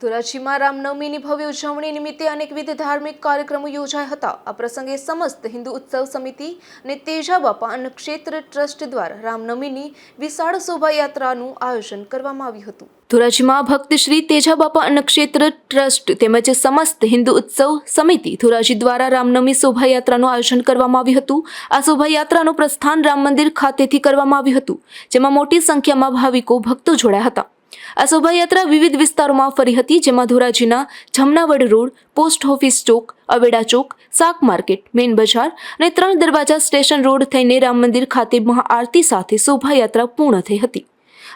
ધોરાજીમાં રામનવમીની ભવ્ય ઉજવણી નિમિત્તે અનેકવિધ ધાર્મિક કાર્યક્રમો યોજાયા હતા. આ પ્રસંગે સમસ્ત હિન્દુ ઉત્સવ સમિતિ અને તેજા બાપા અન્નક્ષેત્ર ટ્રસ્ટ દ્વારા રામનવમીની વિશાળ શોભાયાત્રાનું આયોજન કરવામાં આવ્યું હતું. ધોરાજીમાં ભક્ત શ્રી તેજા બાપા અન્નક્ષેત્ર ટ્રસ્ટ તેમજ સમસ્ત હિન્દુ ઉત્સવ સમિતિ ધોરાજી દ્વારા રામનવમી શોભાયાત્રાનું આયોજન કરવામાં આવ્યું હતું. આ શોભાયાત્રાનું પ્રસ્થાન રામ મંદિર ખાતેથી કરવામાં આવ્યું હતું, જેમાં મોટી સંખ્યામાં ભાવિકો ભક્તો જોડાયા હતા. આ શોભાયાત્રા વિવિધ વિસ્તારોમાં ફરી હતી, જેમાં ધોરાજીના જમનાવડ રોડ, પોસ્ટ ઓફિસ ચોક, અવેડા ચોક, શાક માર્કેટ, મેઇન બજાર અને ત્રણ દરવાજા સ્ટેશન રોડ થઈને રામ મંદિર ખાતે મહાઆરતી સાથે શોભાયાત્રા પૂર્ણ થઈ હતી.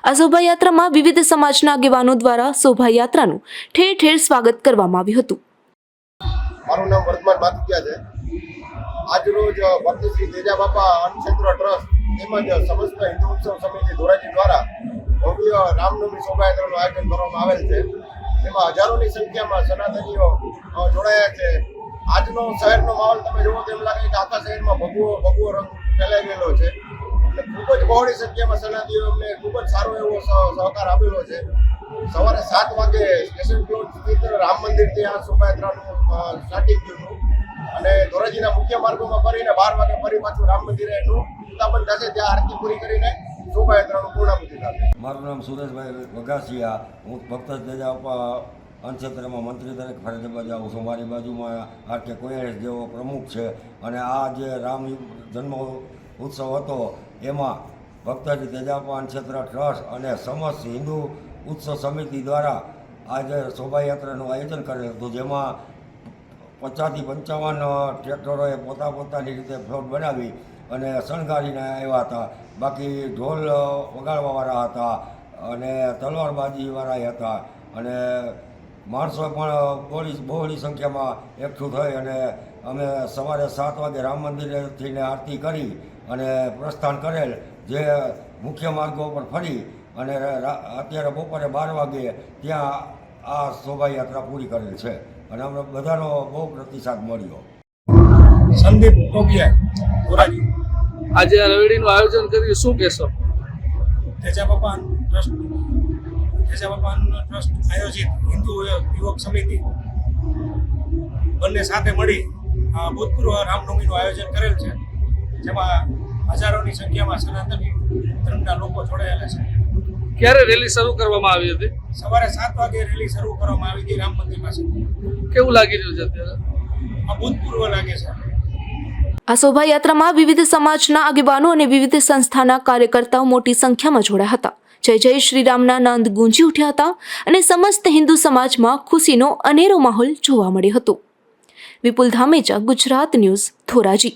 આ શોભાયાત્રામાં વિવિધ સમાજના આગેવાનો દ્વારા શોભાયાત્રાનું ઠેર ઠેર સ્વાગત કરવામાં આવ્યું હતું. મારું નામ વર્તમાન માથુકિયા છે. આજરોજ ભક્ત તેજા બાપા અન્નક્ષેત્ર ટ્રસ્ટ તેમજ સમસ્ત હિન્દુ ઉત્સવ સમિતિ ધોરાજી દ્વારા રામનવમી શોભાયાત્રાનું આયોજન કરવામાં આવેલ છે. તેમાં હજારોની સંખ્યામાં સનાતનીઓ જોડાયા છે. આજનો શહેરનો માહોલ તમે જુઓ તો એમ લાગે કે આખા શહેરમાં ભગવો ભગવો રંગ ફેલાઈ ગયેલો છે. એટલે ખૂબ જ બહોળી સંખ્યામાં સનાતનીઓ અમને ખૂબ જ સારો એવો સહકાર આપેલો છે. સવારે સાત વાગે સ્ટેશન પ્લોટ સ્થિત રામ મંદિરથી આ શોભાયાત્રાનું સ્ટાર્ટિંગ થયું અને ધોરાજીના મુખ્ય માર્ગોમાં ફરીને બાર વાગે ફરી પાછું રામ મંદિરે એનું ઉત્તાપન થશે. ત્યાં આરતી પૂરી કરીને મારું નામ સુરેશભાઈ વઘાસિયા. હું ભક્ત તેજાપા અન્નક્ષેત્રમાં મંત્રી તરીકે ફરજ બજાવું છું. મારી બાજુમાં આર કે કોયરેશ જેવો પ્રમુખ છે. અને આ જે રામ જન્મ ઉત્સવ હતો, એમાં ભક્તજી તેજાપા ક્ષેત્ર ટ્રસ્ટ અને સમસ્ત હિન્દુ ઉત્સવ સમિતિ દ્વારા આજે શોભાયાત્રાનું આયોજન કરેલું હતું. જેમાં પચાસથી પંચાવન ટ્રેક્ટરોએ પોતા પોતાની રીતે ફ્લોટ બનાવી અને શણગારીને આવ્યા હતા. બાકી ઢોલ વગાડવાવાળા હતા અને તલવારબાજીવાળા હતા અને માણસો પણ બહોળી બહોળી સંખ્યામાં એકઠું થઈ અને અમે સવારે સાત વાગે રામ મંદિરેથીને આરતી કરી અને પ્રસ્થાન કરેલ જે મુખ્ય માર્ગો પર ફરી અને અત્યારે બપોરે બાર વાગે ત્યાં આ શોભાયાત્રા પૂરી કરેલ છે. અને અમને બધાનો બહુ પ્રતિસાદ મળ્યો. સંદીપ ટોપિયા ધોરાજી આજે આ રવેડીનું આયોજન કર્યું શું કહેશો? તેજા ભગવાન ટ્રસ્ટ તેજા ભગવાન ટ્રસ્ટ આયોજિત હિન્દુ યુવક સમિતિ બંને સાથે મળી આ ભૂતપૂર્વ રામનવમીનું આયોજન કરેલ છે. જેમાં હજારોની સંખ્યામાં સનાતની ધર્મના લોકો જોડાયેલા છે. ક્યારે રેલી શરૂ કરવામાં આવી હતી? સવારે સાત વાગે રેલી શરૂ કરવામાં આવી હતી રામ મંદિર પાસે કેવું લાગી રહ્યું છે અત્યારે? આ લાગે છે. આ શોભાયાત્રામાં વિવિધ સમાજના આગેવાનો અને વિવિધ સંસ્થાના કાર્યકર્તાઓ મોટી સંખ્યામાં જોડાયા હતા. જય જય શ્રી રામના નંદ ગુંજી ઉઠ્યા હતા અને સમસ્ત હિન્દુ સમાજમાં ખુશીનો અનેરો માહોલ જોવા મળ્યો હતો. વિપુલ ધામેચા ગુજરાત ન્યૂઝ ધોરાજી.